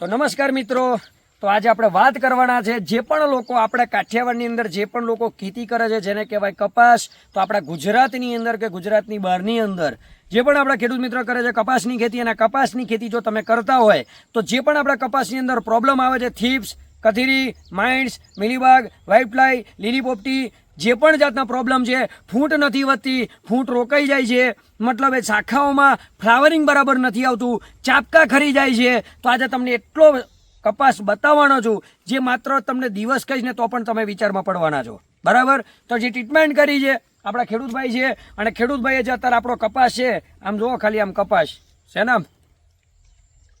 તો નમસ્કાર મિત્રો. તો આજે આપણે વાત કરવાના છે જે પણ લોકો આપણે કાઠિયાવાડની અંદર જે પણ લોકો ખેતી કરે છે, જેને કહેવાય કપાસ, તો આપણા ગુજરાતની અંદર કે ગુજરાતની બહારની અંદર જે પણ આપણા ખેડૂત મિત્રો કરે છે કપાસની ખેતી અને કપાસની ખેતી જો તમે કરતા હોય, તો જે પણ આપણા કપાસની અંદર પ્રોબ્લેમ આવે છે થીપ્સ કથીરી, માઇન્ડ્સ, મિલીબાગ, વાઇફ્લાય લીલી પોપટી જે પણ જાતના પ્રોબ્લેમ છે, ફૂંટ નથી વધતી, ફૂંટ રોકાઈ જાય છે. મતલબ એ શાખાઓમાં ફ્લાવરિંગ બરાબર નથી આવતું, ચાપકા ખરી જાય છે. તો આજે તમને એટલો કપાસ બતાવવાનો છું, જે માત્ર તમને દિવસ કહીશ ને તો પણ તમે વિચારમાં પડવાના છો. બરાબર? તો જે ટ્રીટમેન્ટ કરી છે, આપણા ખેડૂતભાઈ છે, અને ખેડૂતભાઈએ જે અત્યારે આપણો કપાસ છે, આમ જુઓ ખાલી આમ કપાસ. છે ને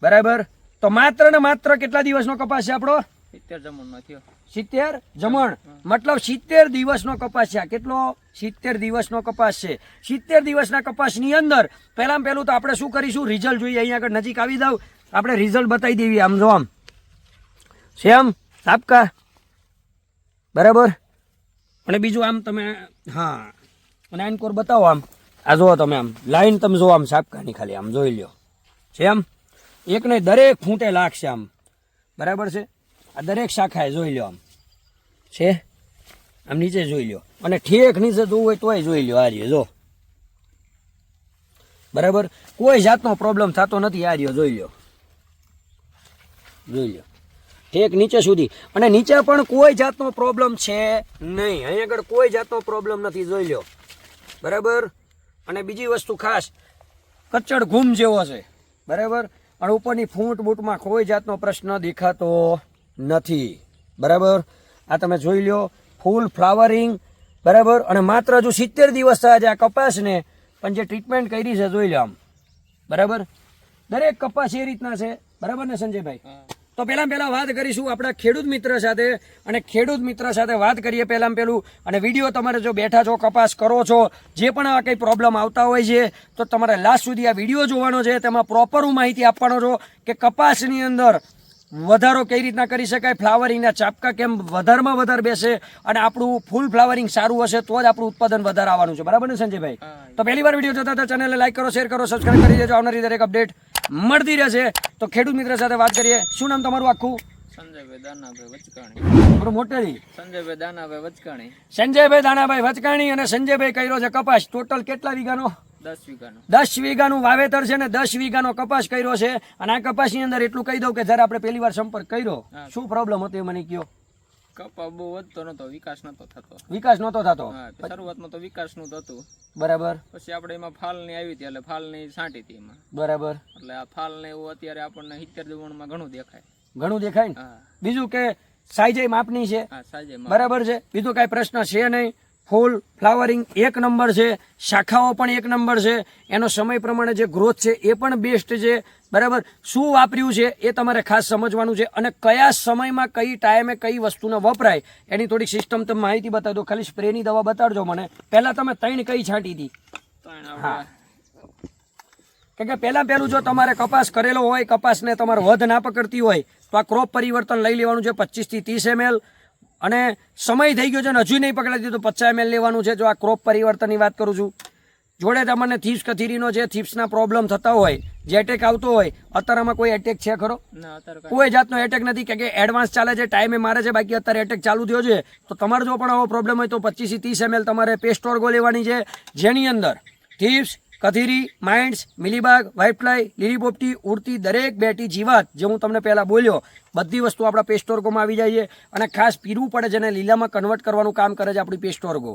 બરાબર? તો માત્ર ને માત્ર કેટલા દિવસનો કપાસ છે આપણો? સિત્તેર જમણમાં થયો. સિત્તેર જમણ? મતલબ સિત્તેર દિવસનો કપાસ છે. આ કેટલો? સિત્તેર દિવસનો કપાસ છે. સિત્તેર દિવસના કપાસની અંદર પહેલાં પહેલું તો આપણે શું કરીશું? રિઝલ્ટ જોઈએ. અહીંયા આગળ નજીક આવી દઉં આપણે રિઝલ્ટ બતાવી દેવી. આમ જો આમ. સેમ આપકા? બરાબર? અને બીજું આમ તમે હા. અને આઈન કોર બતાવો આમ. આ જુઓ તમે આમ. લાઈન તમે જુઓ આમ સાપકાની ખાલી. આમ જોઈ લ્યો. આમ? એક નહીં દરેક ફૂંટે લાગશે આમ. બરાબર છે? આ દરેક શાખાએ જોઈ લો આમ. છે? આમ નીચે જોઈ લો અને ઠેક નીચે જોવું હોય તોય જોઈ લો આ જો. બરાબર? કોઈ જાતનો પ્રોબ્લેમ થતો નથી, આ રહ્યો, જોઈ લો જોઈ લો ઠેક નીચે સુધી. અને નીચે પણ કોઈ જાતનો પ્રોબ્લેમ છે નહીં. અહીં આગળ કોઈ જાતનો પ્રોબ્લેમ નથી, જોઈ લો બરાબર? અને બીજી વસ્તુ ખાસ કચ્ચડ ઘૂમ જેવો છે. બરાબર? અને ઉપરની ફૂંટ બૂટમાં કોઈ જાતનો પ્રશ્ન દેખાતો નથી. બરાબર? આ તમે જોઈ લ્યો ફૂલ ફ્લાવરિંગ બરાબર? અને માત્ર જો સિત્તેર દિવસ થયા છે આ કપાસને પણ જે ટ્રીટમેન્ટ કરી છે જોઈ લો આમ. બરાબર? દરેક કપાસ એ રીતના છે. બરાબર ને સંજયભાઈ? તો પહેલા પહેલાં વાત કરીશું આપણા ખેડૂત મિત્ર સાથે અને ખેડૂત મિત્ર સાથે વાત કરીએ પહેલાં પહેલું. અને વીડિયો તમારે જો બેઠા છો કપાસ કરો છો જે પણ આ કંઈ પ્રોબ્લેમ આવતા હોય છે તો તમારે લાસ્ટ સુધી આ વીડિયો જોવાનો છે. તેમાં પ્રોપર હું માહિતી આપવાનો છો કે કપાસની અંદર વધારો કઈ રીતના કરી શકાય? ફ્લાવરિંગના ચાપકા કેમ વધારમાં વધારે બેસે અને આપણું ફૂલ ફ્લાવરિંગ સારું હશે તો જ આપણું ઉત્પાદન વધારે આવવાનું છે. બરાબર ને સંજયભાઈ? તો પહેલી વાર વીડિયો જોતા હતા ચેનલને લાઈક કરો શેર કરો સબસ્ક્રાઈબ કરી દેજો. આવનારી દરેક અપડેટ મળતી રહેશે. તો ખેડૂત મિત્ર સાથે વાત કરીએ. શું નામ તમારું આખું? સંજયભાઈ દાનાભાઈ વચકાણી. મોટેથી સંજયભાઈ દાનાભાઈ વચકાણી. સંજયભાઈ દાનાભાઈ વચકાણી અને સંજયભાઈ કર્યો છે? કપાસ. ટોટલ કેટલા વીઘાનો? દસ વીઘાનું. વાવેતર છે ને દસ વીઘાનો કપાસ કર્યો છે. અને આ કપાસની અંદર એટલું કહી દઉં કે જયારે આપણે પહેલી વાર સંપર્ક કર્યો શું પ્રોબ્લેમ હતો એ મને કયો? કપા બહુ વધતો નતો વિકાસ નતો થતો. વિકાસ નહોતો થતો? શરૂઆતમાં તો વિકાસનું હતું. બરાબર. પછી આપણે એમાં ફાલની આવી હતી એટલે ફાલની છાંટી હતી એમાં. બરાબર. એટલે આ ફાલ ને એવું અત્યારે આપણને સિત્તેર જમણમાં ઘણું દેખાય. ઘણું દેખાય ને? બીજું કે સાઈઝ માપની છે? બરાબર છે. બીજું કઈ પ્રશ્ન છે નહીં? ફૂલ ફ્લાવરિંગ એક નંબર છે શાખાઓ પણ એક નંબર છે. એનો સમય પ્રમાણે જે ગ્રોથ છે એ પણ બેસ્ટ છે. બરાબર? શું વાપર્યું છે એ તમારે ખાસ સમજવાનું છે અને કયા સમયમાં કઈ ટાઈમે કઈ વસ્તુને વપરાય. એની થોડીક સિસ્ટમ તમે માહિતી બતાવી દો ખાલી સ્પ્રેની દવા બતાડજો મને. પહેલાં તમે ત્રણ કઈ છાંટી હતી હા. કે પહેલાં પહેલું જો તમારે કપાસ કરેલો હોય કપાસને તમારે વધ ના પકડતી હોય તો આ ક્રોપ પરિવર્તન લઈ લેવાનું છે પચીસથી ત્રીસ એમએલ અને સમય થઈ ગયો છે ને હજુ નહીં પકડાતી તો પચાસ એમએલ લેવાનું છે. જો આ ક્રોપ પરિવર્તનની વાત કરું છું. જોડે તમને થીપ્સ કથીરીનો જે થીપ્સના પ્રોબ્લેમ થતા હોય જે એટેક આવતો હોય અત્યારમાં કોઈ એટેક છે ખરો? અત્યારે કાંઈ જાતનો એટેક નથી કે કે એડવાન્સ ચાલે છે ટાઈમે મારે છે બાકી અત્યારે એટેક ચાલુ થયો છે. તો તમારે જો પણ આવો પ્રોબ્લેમ હોય તો પચીસથી ત્રીસ એમએલ તમારે પેસ્ટોર્ગો લેવાની છે. જેની અંદર થીપ્સ કથીરી માઇન્ડ્સ મિલીબાગ વ્હાઇટફ્લાય લીલી પોપટી ઉડતી દરેક બેટી જીવાત જે હું તમને પહેલાં બોલ્યો બધી વસ્તુ આપણા પેસ્ટોર્ગોમાં આવી જાય છે અને ખાસ પીરવું પડે છે અને લીલામાં કન્વર્ટ કરવાનું કામ કરે છે આપણી પેસ્ટોર્ગો.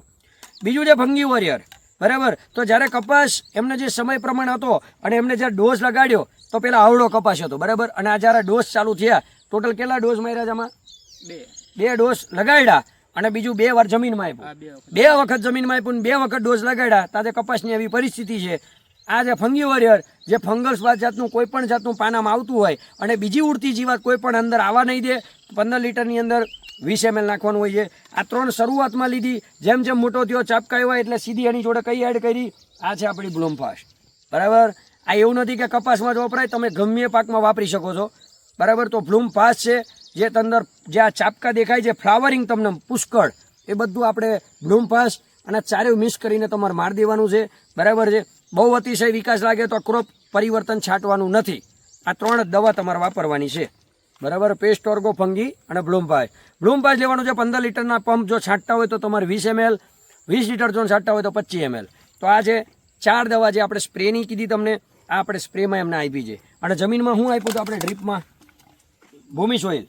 બીજું છે ભંગી વોરિયર બરાબર? તો જ્યારે કપાસ એમને જે સમય પ્રમાણે હતો અને એમને જ્યારે ડોઝ લગાડ્યો તો પેલા આવડો કપાસ હતો બરાબર? અને આ જ્યારે ડોઝ ચાલુ થયા ટોટલ કેટલા ડોઝ માર્યા છે આમાં? બે. બે ડોઝ લગાડ્યા અને બીજું બે વાર જમીનમાં આપ્યું. બે વખત. જમીનમાં આપ્યું બે વખત ડોઝ લગાડ્યા. તાતે કપાસની એવી પરિસ્થિતિ છે. આ જે ફંગી વોરિયર જે ફંગલ્સ બાદ જાતનું કોઈ પણ જાતનું પાનામાં આવતું હોય અને બીજી ઉડતી જીવાત કોઈ પણ અંદર આવવા નહીં દે પંદર લીટરની અંદર વીસ એમએલ નાખવાનું હોય છે. આ ત્રણ શરૂઆતમાં લીધી. જેમ જેમ મોટો થયો ચાપકાયો હોય એટલે સીધી એની જોડે કઈ એડ કરી. આ છે આપણી બ્લોમફાસ્ટ. બરાબર? આ એવું નથી કે કપાસમાં જ વપરાય તમે ગમે પાકમાં વાપરી શકો છો. બરાબર? તો બ્લૂમ ફાસ્ટ છે. જે અંદર જે આ ચાપકા દેખાય છે, ફ્લાવરિંગ તમને પુષ્કળ, એ બધું આપણે બ્લૂમ અને ચારેય મિક્સ કરીને તમારે માર દેવાનું છે. બરાબર છે? બહુ અતિશય વિકાસ લાગે તો ક્રોપ પરિવર્તન છાંટવાનું નથી. આ ત્રણ દવા તમારે વાપરવાની છે. બરાબર? પેસ્ટ, ઓર્ગો, ફંગી અને બ્લૂમપાય બ્લૂમપાય લેવાનું છે પંદર લીટરના પંપ જો છાંટતા હોય તો તમારે વીસ એમએલ, વીસ લીટર જો છાંટતા હોય તો પચીસ એમએલ. તો આ છે ચાર દવા જે આપણે સ્પ્રેની કીધી તમને, આ આપણે સ્પ્રેમાં એમને આપી છે. અને જમીનમાં હું આપ્યું તો આપણે ડ્રીપમાં ભૂમિ સોઇલ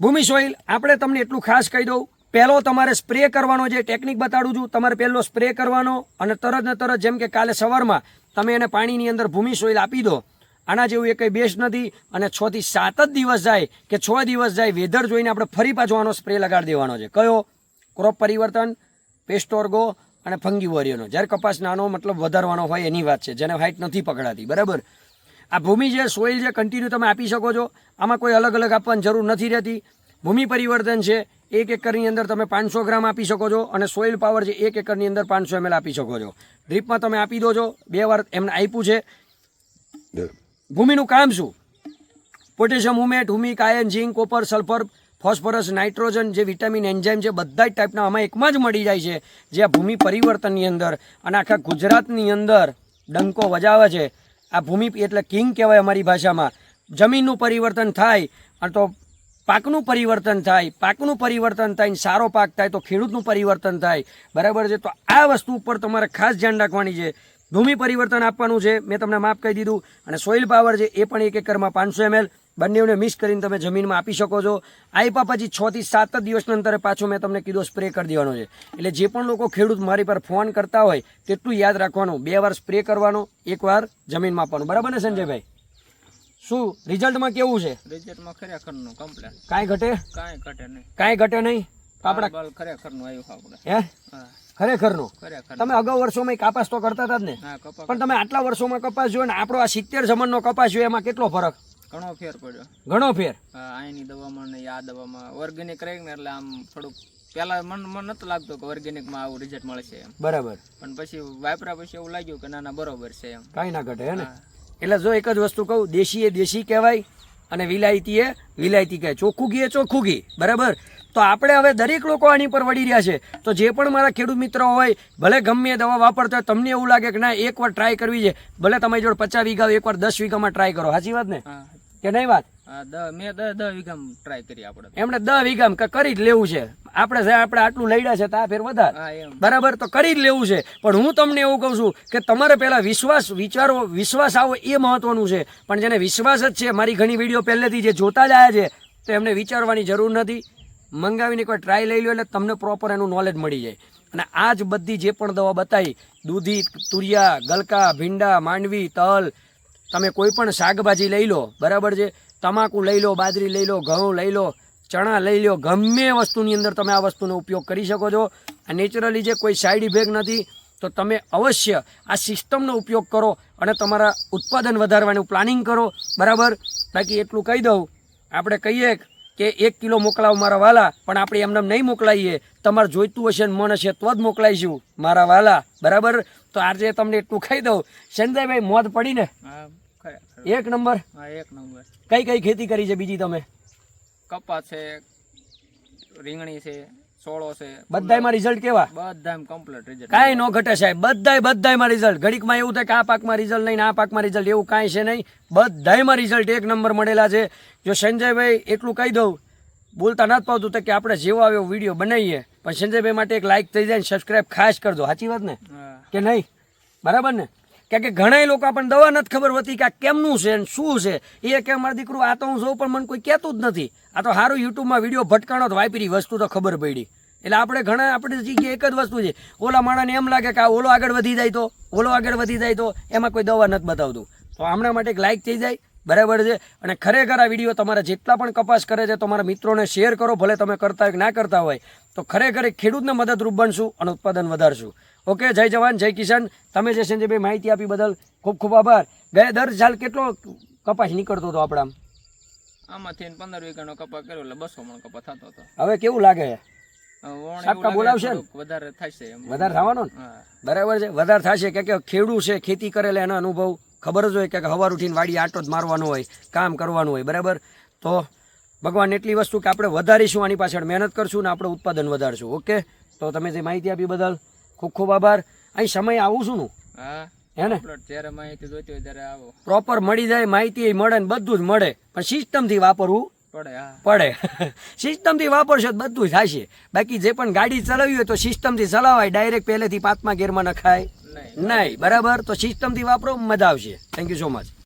ભૂમિ સોઇલ આપણે તમને એટલું ખાસ કહી દઉં. પહેલો તમારે સ્પ્રે કરવાનો જે ટેકનિક બતાડું છું, તમારે પહેલો સ્પ્રે કરવાનો અને તરત ને તરત જેમ કે કાલે સવારમાં તમે એને પાણીની અંદર ભૂમિ સોઇલ આપી દો. આના જેવું એ કંઈ બેસ્ટ નથી અને છ થી સાત જ દિવસ જાય કે છ દિવસ જાય વેધર જોઈને આપણે ફરી પાછો આનો સ્પ્રે લગાડી દેવાનો છે. કયો? ક્રોપ પરિવર્તન પેસ્ટોર્ગો અને ફંગી વોરિયોનો. જ્યારે કપાસ નાનો મતલબ વધારવાનો હોય એની વાત છે, જેને હાઇટ નથી પકડાતી. બરાબર? આ ભૂમિ જે સોઇલ જે કન્ટિન્યુ તમે આપી શકો છો આમાં કોઈ અલગ અલગ આપવાની જરૂર નથી રહેતી. ભૂમિ પરિવર્તન છે એક એકરની અંદર તમે પાંચસો ગ્રામ આપી શકો છો અને સોઇલ પાવર છે એક એકરની અંદર પાંચસો એમએલ આપી શકો છો. ડ્રીપમાં તમે આપી દો છો બે વાર એમને આપ્યું છે. ભૂમિનું કામ શું? Potassium humate humic ion zinc copper sulphur phosphorus nitrogen જે વિટામિન એન્ઝાઇમ છે બધા જ ટાઈપના આમાં એકમાં જ મળી જાય છે. જે આ ભૂમિ પરિવર્તનની અંદર અને આખા ગુજરાતની અંદર ડંકો વજાવે છે. આ ભૂમિ એટલે કિંગ કહેવાય અમારી ભાષામાં. જમીનનું પરિવર્તન થાય, અને તો પાકનું પરિવર્તન થાય. પાકનું પરિવર્તન થાય, ને સારો પાક થાય, તો ખેડૂતનું પરિવર્તન થાય. બરાબર છે? તો આ વસ્તુ ઉપર તમારે ખાસ ધ્યાન રાખવાની છે. ભૂમિ પરિવર્તન આપવાનું છે. મેં તમને માફ કહી દીધું. અને સોઇલ પાવર છે એ પણ એક એકરમાં પાંચસો એમએલ. બંનેઓને મિક્સ કરીને તમે જમીનમાં આપી શકો છો. આપ્યા પછી છ થી સાત જ દિવસના અંતરે પાછો મેં તમને કીધો સ્પ્રે કરી દેવાનો છે. એટલે જે પણ લોકો ખેડૂત મારી પર ફોન કરતા હોય તેટલું યાદ રાખવાનું. બે વાર સ્પ્રે કરવાનો એકવાર જમીનમાં આપવાનું. બરાબર ને સંજયભાઈ? શું રિઝલ્ટમાં કેવું છે? રિઝલ્ટમાં ખરેખરનું કમ્પ્લેટ કાંઈ ઘટે? કાંઈ ઘટે નહીં. કાંઈ ઘટે નહીં? આપણે ખરેખરનું આવ્યું આપણે. હે? હા. ખરેખરનું? તમે અગાઉ વર્ષોમાં કાપાસ તો કરતા હતા જ ને? પણ તમે આટલા વર્ષોમાં કપાસ જોયો ને આપણો આ સિત્તેર જમણનો કપાસ જોયો એમાં કેટલો ફરક? ઘણો ફેર પડ્યો. ઘણો ફેર? આની દવામાં ને આ દવામાં. ઓર્ગેનિક રહી ને એટલે આમ થોડુંક પેલા મન મન નતું લાગતું કે ઓર્ગેનિકમાં આવું રિઝલ્ટ મળશે એમ. બરાબર. પણ પછી વાપરા પછી એવું લાગ્યું કે ના ના બરોબર છે એમ. કાંઈ ના ઘટે હે ને? એટલે જો એક જ વસ્તુ કહું દેશી એ દેશી કહેવાય અને વિલાયતી એ વિલાયતી કહેવાય. ચોખ્ખું ઘી એ ચોખ્ખું ઘી બરાબર? તો આપણે હવે દરેક લોકો આની પર વળી રહ્યા છે. તો જે પણ મારા ખેડૂત મિત્રો હોય ભલે ગમે દવા વાપરતા હોય તમને એવું લાગે કે ના એકવાર ટ્રાય કરવી છે. ભલે તમારી જોડે પચાસ વીઘા એકવાર દસ વીઘામાં ટ્રાય કરો. સાચી વાત ને? કે નહીં વાત? મેં દસ દસ વીઘામાં ટ્રાય કરી આપણે એમણે દસ વીઘામ કે કરી જ લેવું છે. આપણે સાહેબ આપણે આટલું લડ્યા છે તા ફેર વધારે. બરાબર તો કરી જ લેવું છે. પણ હું તમને એવું કહું છું કે તમારે પહેલાં વિશ્વાસ વિચારો વિશ્વાસ આવો એ મહત્વનું છે. પણ જેને વિશ્વાસ જ છે મારી ઘણી વીડિયો પહેલેથી જે જોતા જ આવ્યા છે તો એમને વિચારવાની જરૂર નથી. મંગાવીને કોઈ ટ્રાય લઈ લો એટલે તમને પ્રોપર એનું નોલેજ મળી જાય. અને આ જ બધી જે પણ દવા બતાવી દૂધી તુરિયા ગલકા ભીંડા માંડવી તલ તમે કોઈ પણ શાકભાજી લઈ લો, બરાબર છે? તમાકુ લઈ લો, બાજરી લઈ લો, ઘઉં લઈ લો, ચણા લઈ લો, ગમે વસ્તુની અંદર તમે આ વસ્તુનો ઉપયોગ કરી શકો છો. આ નેચરલી જે કોઈ સાઈડ ઇફેક્ટ નથી, તો તમે અવશ્ય આ સિસ્ટમનો ઉપયોગ કરો અને તમારા ઉત્પાદન વધારવાનું પ્લાનિંગ કરો, બરાબર? બાકી એટલું કહી દઉં, આપણે કહીએ કે એક કિલો મોકલાવો મારા વાલા, પણ આપણે એમને નહીં મોકલાઈએ. તમારે જોઈતું હશે ને મન હશે તો જ મોકલાઈશું, મારા વાલા, બરાબર? તો આજે તમને એટલું ખાઈ દઉં. સંજયભાઈ મોત પડીને હા. ખરેખર એક નંબર? હા એક નંબર. કઈ કઈ ખેતી કરી છે બીજી તમે? કપા છે રીંગણી છે સોળો છે. બધાયમાં રિઝલ્ટ કેવા? બધા કમ્પ્લીટ રિઝલ્ટ કાંઈ ન ઘટે સાહેબ બધાય બધાયમાં રિઝલ્ટ ઘડીકમાં એવું થાય કે આ પાકમાં રિઝલ્ટ નહીં આ પાકમાં રિઝલ્ટ એવું કાંઈ છે નહીં. બધાયમાં રિઝલ્ટ એક નંબર મળેલા છે. જો સંજયભાઈ એટલું કહી દઉં બોલતા નથી પાવતું તો કે આપણે જેવો આવ્યો વીડિયો બનાવીએ. પણ સંજયભાઈ માટે એક લાઇક થઈ જાય ને સબસ્ક્રાઇબ ખાસ કરજો. સાચી વાત ને? કે નહીં? બરાબર ને? કારણ કે ઘણા લોકો આપણને દવા નથી ખબર હોતી કે આ કેમનું છે ને શું છે. એ કે મારા દીકરું, આ તો હું જોઉં, પણ મને કોઈ કહેતું જ નથી. આ તો સારું યુટ્યુબમાં વીડિયો ભટકાણો તો વાપરી વસ્તુ તો ખબર પડી. એટલે આપણે ઘણા, આપણે જગ્યાએ એક જ વસ્તુ છે. ઓલા માણસને એમ લાગે કે આ ઓલો આગળ વધી જાય તો, ઓલો આગળ વધી જાય તો, એમાં કોઈ દવા નથી બતાવતું. તો હમણાં માટે એક લાઇક થઈ જાય, બરાબર છે? અને ખરેખર આ વીડિયો તમારા જેટલા પણ કપાસ કરે છે, તમારા મિત્રોને શેર કરો, ભલે તમે કરતા હોય કે ના કરતા હોય, તો ખરેખર ખેડૂતને મદદરૂપ બનશું અને ઉત્પાદન વધારશું. ઓકે જય જવાન જય કિસાન. તમે જે સંજયભાઈ માહિતી આપી બદલ ખૂબ ખૂબ આભાર. ગયા દર સાલ કેટલો કપાસ નીકળતો હતો આપણા આમાંથી પંદર વીઘાનો કપા કર્યો એટલે બસો મણ કપા થતો હતો. હવે કેવું લાગે? સાપકા બોલાવશે ને? વધારે થશે વધારે થવાનો ને? બરાબર છે વધારે થશે. કે કે ખેડૂત છે ખેતી કરેલા એનો અનુભવ ખબર જ હોય કે હવાર ઉઠીને વાડી આટો જ મારવાનો હોય કામ કરવાનું હોય બરાબર? તો ભગવાન એટલી વસ્તુ કે આપણે વધારીશું આની પાછળ મહેનત કરશું ને આપણે ઉત્પાદન વધારશું ઓકે? તો તમે જે માહિતી આપી બદલ ખૂબ ખૂબ આભાર અહીં સમય આવું છું નું હા? હે ને? જ્યારે માહિતી જોઈતી હોય ત્યારે આવો. પ્રોપર મળી જાય માહિતી મળે ને બધું જ મળે. પણ સિસ્ટમથી વાપરવું પડે હા. પડે. સિસ્ટમથી વાપરશો તો બધું જ થશે. બાકી જે પણ ગાડી ચલાવવી હોય તો સિસ્ટમથી ચલાવાય. ડાયરેક્ટ પહેલેથી પાંચમા ગેરમાં નખાય. નહીં. નહીં બરાબર? તો સિસ્ટમથી વાપરો મજા આવશે. Thank you so much